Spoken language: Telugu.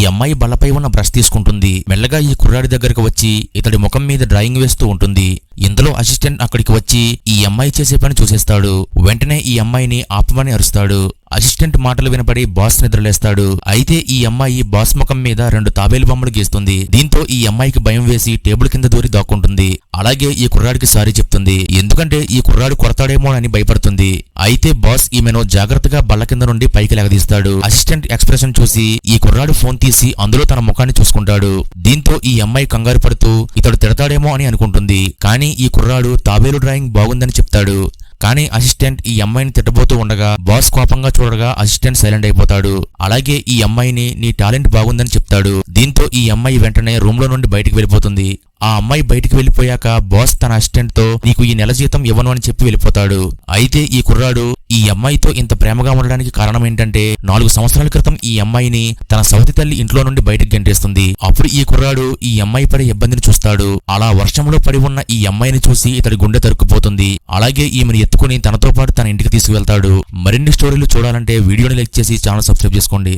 ఈ అమ్మాయి బలపై ఉన్న బ్రష్ తీసుకుంటుంది. మెల్లగా ఈ కుర్రాడి దగ్గరకు వచ్చి ఇతడి ముఖం మీద డ్రాయింగ్ వేస్తూ ఉంటుంది. ఇందులో అసిస్టెంట్ అక్కడికి వచ్చి ఈ అమ్మాయి చేసే పని చూసేస్తాడు. వెంటనే ఈ అమ్మాయిని ఆపమని అరుస్తాడు. అసిస్టెంట్ మాటలు వినపడి బాస్ నిద్రలేస్తాడు. అయితే ఈ అమ్మాయి బాస్ ముఖం మీద రెండు తాబేలు బొమ్మలు గీస్తుంది. దీంతో ఈ అమ్మాయికి భయం వేసి టేబుల్ కింద దూరి దాక్కుంటుంది. అలాగే ఈ కుర్రాడికి సారీ చెప్తుంది. ఎందుకంటే ఈ కుర్రాడు కొడతాడేమో అని భయపడుతుంది. అయితే బాస్ ఈమెను జాగ్రత్తగా బల్ల కింద నుండి పైకి లగదీస్తాడు. అసిస్టెంట్ ఎక్స్ప్రెషన్ చూసి ఈ కుర్రాడు ఫోన్ తీసి అందులో తన ముఖాన్ని చూసుకుంటాడు. దీంతో ఈ అమ్మాయి కంగారు పడుతూ ఇతడు తిడతాడేమో అని అనుకుంటుంది. కానీ ఈ కుర్రాడు తాబేలు డ్రాయింగ్ బాగుందని చెప్తాడు. కానీ అసిస్టెంట్ ఈ అమ్మాయిని తిట్టబోతూ ఉండగా బాస్ కోపంగా చూడగా అసిస్టెంట్ సైలెంట్ అయిపోతాడు. అలాగే ఈ అమ్మాయిని నీ టాలెంట్ బాగుందని చెప్తాడు. దీంతో ఈ అమ్మాయి వెంటనే రూమ్లో నుండి బయటికి వెళ్ళిపోతుంది. ఆ అమ్మాయి బయటికి వెళ్ళిపోయాక బాస్ తన అసిస్టెంట్తో నీకు ఈ నెల జీతం ఇవ్వను అని చెప్పి వెళ్ళిపోతాడు. అయితే ఈ కుర్రాడు ఈ అమ్మాయితో ఇంత ప్రేమగా ఉండడానికి కారణం ఏంటంటే నాలుగు సంవత్సరాల క్రితం ఈ అమ్మాయిని తన సవతి తల్లి ఇంట్లో నుండి బయటికి గెంటేస్తుంది. అప్పుడు ఈ కుర్రాడు ఈ అమ్మాయి పడే ఇబ్బందిని చూస్తాడు. అలా వర్షంలో పడి ఉన్న ఈ అమ్మాయిని చూసి ఇతడి గుండె తరుక్కుపోతుంది. అలాగే ఈమెను ఎత్తుకుని తనతో పాటు తన ఇంటికి తీసుకువెళ్తాడు. మరిన్ని స్టోరీలు చూడాలంటే వీడియోని లైక్ చేసి ఛానల్ సబ్స్క్రైబ్ చేసుకోండి.